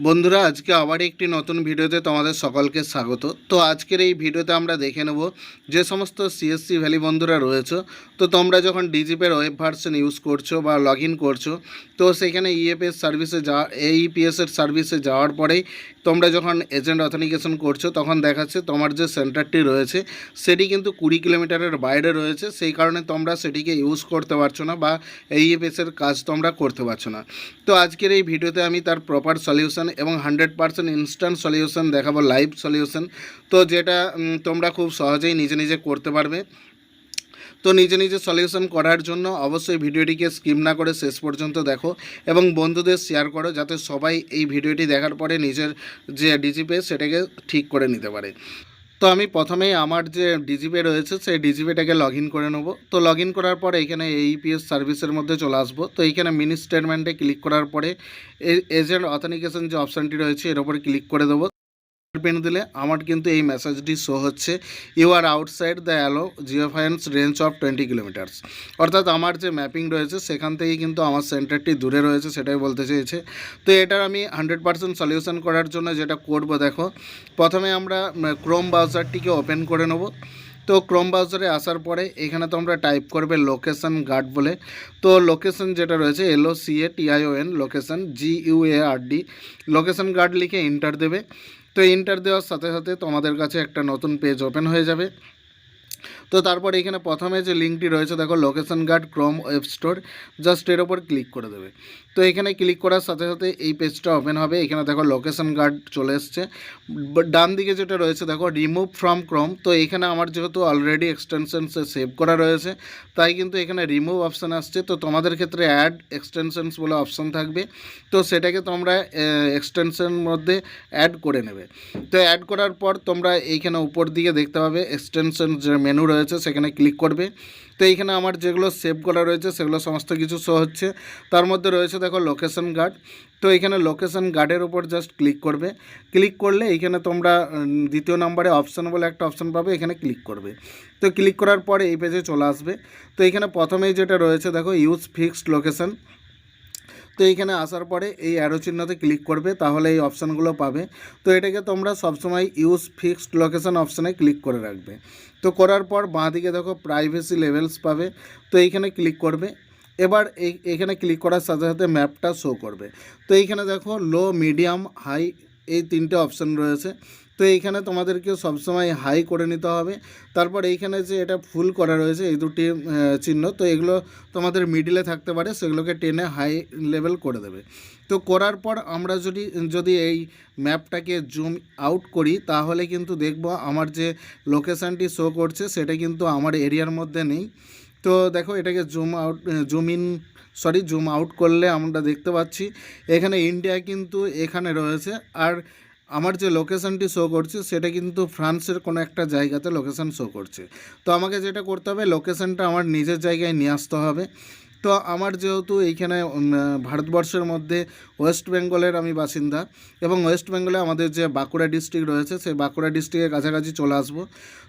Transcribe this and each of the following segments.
বন্ধুরা, আজকে আবার একটি নতুন ভিডিওতে তোমাদের সকলকে স্বাগত। তো আজকের এই ভিডিওতে আমরা দেখে নেব যে সমস্ত সিএসসি ভ্যালি বন্ধুরা রয়েছে, তো তোমরা যখন ডিজিপের ওয়েব ভার্সন ইউজ করছ বা লগ ইন করছ, তো সেখানে ইএফএস সার্ভিসে যা এইপিএসের সার্ভিসে যাওয়ার পরেই তোমরা যখন এজেন্ট অথেন্টিকেশন করছ, তখন দেখাচ্ছে তোমার যে সেন্টারটি রয়েছে, সেটি কিন্তু কুড়ি কিলোমিটারের বাইরে রয়েছে, সেই কারণে তোমরা সেটিকে ইউজ করতে পারছ না বা এইএফএসের কাজ তোমরা করতে পারছ না। তো আজকের এই ভিডিওতে আমি তার প্রপার সলিউশন এবং হান্ড্রেড পার্সেন্ট ইনস্ট্যান্ট সলিউশন দেখাবো লাইভ সলিউশন তো যেটা তোমরা খুব সহজেই নিজে নিজে করতে পারবে। তো নিজে নিজে সলিউশন করার জন্য অবশ্যই ভিডিওটিকে স্কিপ না করে শেষ পর্যন্ত দেখো এবং বন্ধুদের শেয়ার করো, যাতে সবাই এই ভিডিওটি দেখার পরে নিজের যে ডিজিপে সেটাকে ঠিক করে নিতে পারে। তো আমি প্রথমেই আমার যে ডিজিপে রয়েছে, সেই ডিজিপেটাকে লগ ইন করে নেব। তো লগ ইন করার পরে এখানে এইপিএস সার্ভিসের মধ্যে চলে আসব। তো এইখানে মিনি স্টেটমেন্টে ক্লিক করার পরে এজেন্ট অথেন্টিকেশন যে অপশানটি রয়েছে, এর ওপর ক্লিক করে দেবো। পেন দিলে আমার কিন্তু এই মেসেজটি শো হচ্ছে। You are outside the allowed geo geofence range of twenty kilometres অর্থাৎ আমার যে ম্যাপিং রয়েছে, সেখান থেকেই কিন্তু আমার সেন্টারটি দূরে রয়েছে, সেটাই বলতে চেয়েছে। তো এটার আমি হান্ড্রেড পার্সেন্ট সলিউশন করার জন্য যেটা করব, দেখো। প্রথমে আমরা ক্রোম ব্রাউজারটিকে ওপেন করে নেব। তো ক্রোম ব্রাউজারে আসার পরে এখানে তোমরা টাইপ করবে লোকেশন গার্ড বলে। তো লোকেশন যেটা রয়েছে L O C A T I O N location G U A R D location guard লিখে এন্টার দেবে। তো এন্টার দেওয়ার সাথে সাথে তোমাদের কাছে একটা নতুন পেজ ওপেন হয়ে যাবে। তো তারপর এখানে প্রথমে যে লিঙ্কটি রয়েছে, দেখো location guard chrome web store just এর ওপর ক্লিক করে দেবে। তো এখানে ক্লিক করার সাথে সাথে এই পেজটা ওপেন হবে। এখানে দেখো লোকেশন গার্ড চলে এসছে। ডান দিকে যেটা রয়েছে, দেখো রিমুভ ফ্রম ক্রোম তো এখানে আমার যেহেতু অলরেডি এক্সটেনশনসে সেভ করা রয়েছে, তাই কিন্তু এখানে রিমুভ অপশান আসছে। তো তোমাদের ক্ষেত্রে অ্যাড এক্সটেনশনস বলে অপশান থাকবে। তো সেটাকে তোমরা এক্সটেনশন মধ্যে অ্যাড করে নেবে। তো অ্যাড করার পর তোমরা এইখানে উপর দিকে দেখতে পাবে এক্সটেনশন যে রয়েছে, সেখানে ক্লিক করবে। তো এইখানে আমার যেগুলো সেভ করা রয়েছে, সেগুলো সমস্ত কিছু শো হচ্ছে। তার মধ্যে রয়েছে দেখো লোকেশন গার্ড তো এখানে লোকেশন গার্ডের উপর জাস্ট ক্লিক করবে। ক্লিক করলে এইখানে তোমরা দ্বিতীয় নম্বরে অপশান বলে একটা অপশান পাবে, এখানে ক্লিক করবে। তো ক্লিক করার পরে এই পেজে চলে আসবে। তো এখানে প্রথমেই যেটা রয়েছে দেখো ইউজ ফিক্সড লোকেশন তো এইখানে আসার পরে এই অ্যারো চিহ্নতে ক্লিক করবে, তাহলে এই অপশানগুলো পাবে। তো এটাকে তোমরা সবসময় ইউজ ফিক্সড লোকেশন অপশানে ক্লিক করে রাখবে। তো করার পর বাঁ দিকে দেখো প্রাইভেসি লেভেলস পাবে, তো এইখানে ক্লিক করবে। এবার এই, এখানে ক্লিক করার সাথে সাথে ম্যাপটা শো করবে। তো এইখানে দেখো লো মিডিয়াম হাই এই তিনটে অপশান রয়েছে। তো এইখানে তোমাদেরকে সবসময় হাই করে নিতে হবে। তারপর এইখানে যে এটা ফুল করা রয়েছে, এই দুটি চিহ্ন, তো এগুলো তোমাদের মিডিলে থাকতে পারে, সেগুলোকে টেনে হাই লেভেল করে দেবে। তো করার পর আমরা যদি যদি এই ম্যাপটাকে জুম আউট করি, তাহলে কিন্তু দেখব আমার যে লোকেশানটি শো করছে, সেটা কিন্তু আমার এরিয়ার মধ্যে নেই। তো দেখো এটাকে zoom out zoom in sorry zoom out করলে আমরা দেখতে পাচ্ছি, এখানে ইন্ডিয়া কিন্তু এখানে রয়েছে। আর আমার যে লোকেশানটি শো করছে, সেটা কিন্তু ফ্রান্সের কোনো একটা জায়গাতে লোকেশান শো করছে। তো আমাকে যেটা করতে হবে লোকেশানটা আমার নিজের জায়গায় নিয়ে আসতে হবে। তো আমার যেহেতু এইখানে ভারতবর্ষের মধ্যে ওয়েস্ট বেঙ্গলের আমি বাসিন্দা এবং ওয়েস্ট বেঙ্গলে আমাদের যে বাঁকুড়া ডিস্ট্রিক্ট রয়েছে, সেই বাঁকুড়া ডিস্ট্রিক্টের কাছাকাছি চলে আসব।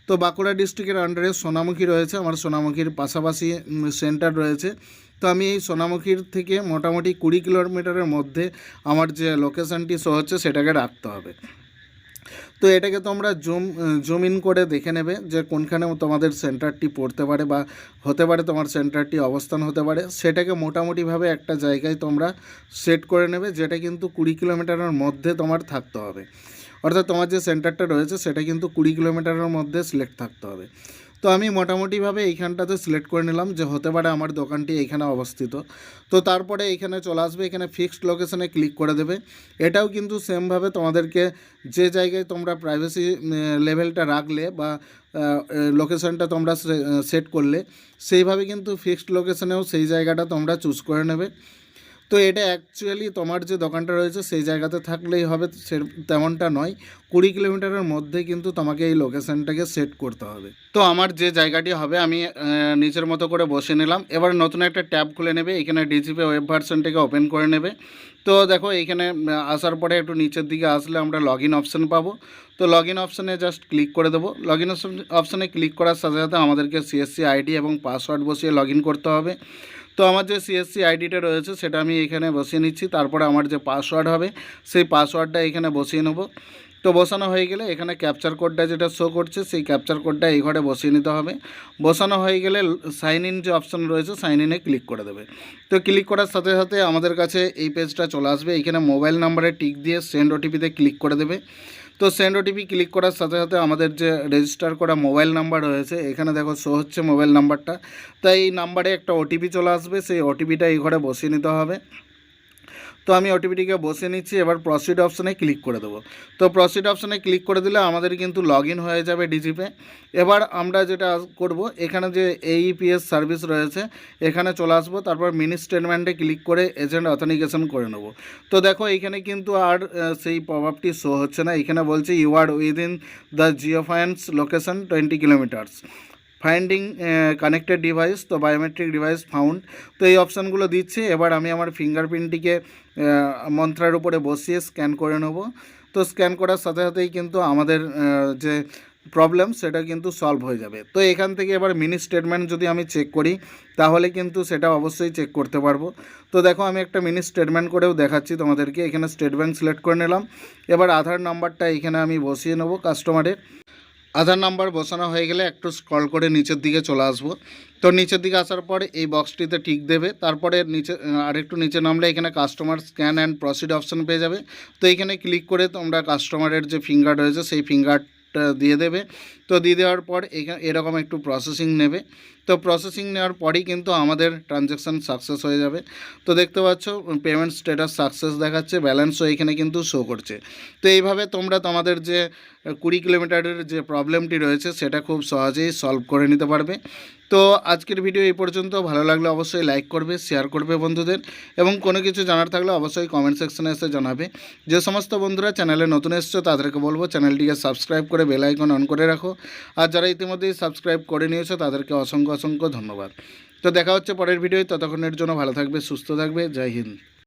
তো বাঁকুড়া ডিস্ট্রিক্টের আন্ডারে সোনামুখী রয়েছে, আমার সোনামুখীর পাশাপাশি সেন্টার রয়েছে। তো আমি এই সোনামুখীর থেকে মোটামুটি কুড়ি কিলোমিটারের মধ্যে আমার যে লোকেশানটি শো হচ্ছে, সেটাকে রাখতে হবে। তো এটাকে তোমরা জুম জুম ইন করে দেখে নেবে যে কোনখানে তোমাদের সেন্টারটি পড়তে পারে বা হতে পারে তোমার সেন্টারটি অবস্থান হতে পারে। সেটাকে মোটামুটিভাবে একটা জায়গায় তোমরা সেট করে নেবে, যেটা কিন্তু কুড়ি কিলোমিটারের মধ্যে তোমার থাকতে হবে। অর্থাৎ তোমার যে সেন্টারটা রয়েছে, সেটা কিন্তু কুড়ি কিলোমিটারের মধ্যে সিলেক্ট থাকতে হবে। তো আমি মোটামুটিভাবে এইখানটাতে সিলেক্ট করে নিলাম যে হতে পারে আমার দোকানটি এইখানে অবস্থিত। তো তারপরে এইখানে চলে আসবে, এখানে ফিক্সড লোকেশনে ক্লিক করে দেবে। এটাও কিন্তু সেমভাবে তোমাদেরকে যে জায়গায় তোমরা প্রাইভেসি লেভেলটা রাখলে বা লোকেশনটা তোমরা সেট করলে, সেইভাবে কিন্তু ফিক্সড লোকেশনেও সেই জায়গাটা তোমরা চুজ করে নেবে। তো এটা অ্যাকচুয়ালি তোমার যে দোকানটা রয়েছে, সেই জায়গাতে থাকলেই হবে, সে তেমনটা নয়। কুড়ি কিলোমিটারের মধ্যে কিন্তু তোমাকে এই লোকেশনটাকে সেট করতে হবে। তো আমার যে জায়গাটি হবে, আমি নিজের মতো করে বসে নিলাম। এবার নতুন একটা ট্যাব খুলে নেবে, এখানে ডিজিপি ওয়েব ভার্সনটাকে ওপেন করে নেবে। তো দেখো, এখানে আসার পরে একটু নিচের দিকে আসলে আমরা লগ ইন অপশান পাবো। তো লগ ইন অপশানে জাস্ট ক্লিক করে দেবো। লগ ইন অপশানে ক্লিক করার সাথে সাথে আমাদেরকে সিএসসি আইডি এবং পাসওয়ার্ড বসিয়ে লগ করতে হবে। তো আমার যে সিএসসি আইডিটা রয়েছে, সেটা আমি এখানে বসিয়ে নিচ্ছি। তারপরে আমার যে পাসওয়ার্ড হবে, সেই পাসওয়ার্ডটা এখানে বসিয়ে নেব। তো বসানো হয়ে গেলে এখানে ক্যাপচার কোডটা যেটা শো করছে, সেই ক্যাপচার কোডটা এই ঘরে বসিয়ে নিতে হবে। বসানো হয়ে গেলে সাইন ইন যে অপশন রয়েছে সাইন ইনে ক্লিক করে দেবে। তো ক্লিক করার সাথে সাথে আমাদের কাছে এই পেজটা চলে আসবে। এখানে মোবাইল নাম্বারে টিক দিয়ে সেন্ড ওটিপিতে ক্লিক করে দেবে। তো সেন্ড ওটিপি ক্লিক করার সাথে সাথে আমাদের যে রেজিস্টার করা মোবাইল নাম্বার রয়েছে, এখানে দেখো শো হচ্ছে মোবাইল নাম্বারটা তাই এই নাম্বারে একটা ওটিপি চলে আসবে, সেই ওটিপিটা এই ঘরে বসিয়ে নিতে হবে। তো আমি ওটিপিটিকে বসে নিচ্ছি, এবার প্রসিড অপশানে ক্লিক করে দেবো। তো প্রসিড অপশানে ক্লিক করে দিলে আমাদের কিন্তু লগ হয়ে যাবে ডিজিপে এবার আমরা যেটা করব, এখানে যে এইপিএস সার্ভিস রয়েছে, এখানে চলে আসব, তারপর মিনি স্টেটমেন্টে ক্লিক করে এজেন্ট অথেন্টিকেশন করে নেব। তো দেখো এইখানে কিন্তু আর সেই প্রভাবটি শো হচ্ছে না। এখানে বলছে you are within the geofence location twenty kilometres finding connected device তো বায়োমেট্রিক ডিভাইস ফাউন্ড তো এই অপশানগুলো দিচ্ছে। এবার আমি আমার ফিঙ্গারপ্রিন্টটিকে মন্ত্রার উপরে বসিয়ে স্ক্যান করে নেব। তো স্ক্যান করার সাথে সাথেই কিন্তু আমাদের আহ, যে প্রবলেম সেটা কিন্তু সলভ হয়ে যাবে। তো এখান থেকে এবার মিনি স্টেটমেন্ট যদি আমি চেক করি তাহলে কিন্তু সেটা অবশ্যই চেক করতে পারব। তো দেখো আমি একটা মিনি স্টেটমেন্ট করেও দেখাচ্ছি তোমাদেরকে। এখানে স্টেট ব্যাঙ্ক সিলেক্ট করে নিলাম। এবার আধার নাম্বারটা এখানে আমি বসিয়ে নেব কাস্টমারের আধার নাম্বার বসানো হয়ে গেলে একটু স্ক্রল করে নিচের দিকে চলে আসব। তো নিচের দিকে আসার পরে এই বক্সটিতে ঠিক দেবে। তারপরে নিচে আরেকটু নিচে নামলে এখানে customer scan and proceed option পেয়ে যাবে। তো এখানে ক্লিক করে তোমরা কাস্টমারের যে ফিঙ্গার রয়েছে, সেই ফিঙ্গারটা দিয়ে দেবে। তো দিয়ে দেওয়ার পর এখানে এরকম একটু প্রসেসিং নেবে। তো প্রসেসিং নেওয়ার পরেই কিন্তু আমাদের ট্রানজ্যাকশান সাকসেস হয়ে যাবে। তো দেখতে পাচ্ছ পেমেন্ট স্ট্যাটাস সাকসেস দেখাচ্ছে ব্যালেন্সও এখানে কিন্তু শো করছে। তো এইভাবে তোমরা তোমাদের যে কুড়ি কিলোমিটারের যে প্রবলেমটি রয়েছে, সেটা খুব সহজেই সলভ করে নিতে পারবে। তো আজকের ভিডিও এই পর্যন্ত। ভালো লাগলে অবশ্যই লাইক করবে শেয়ার করবে বন্ধুদের এবং কোনো কিছু জানার থাকলে অবশ্যই কমেন্ট সেকশনে এসে জানাবে। যে সমস্ত বন্ধুরা চ্যানেলে নতুন এসছো, তাদেরকে বলব চ্যানেলটিকে সাবস্ক্রাইব করে বেল আইকন অন করে রাখো। আর যারা ইতিমধ্যেই সাবস্ক্রাইব করে নিয়েছো, তাদেরকে অসংখ্য অসংখ্য ধন্যবাদ। তো দেখা হচ্ছে পরের ভিডিওয়, ততক্ষণের জন্য ভালো থাকবে, সুস্থ থাকবে, জয় হিন্দ।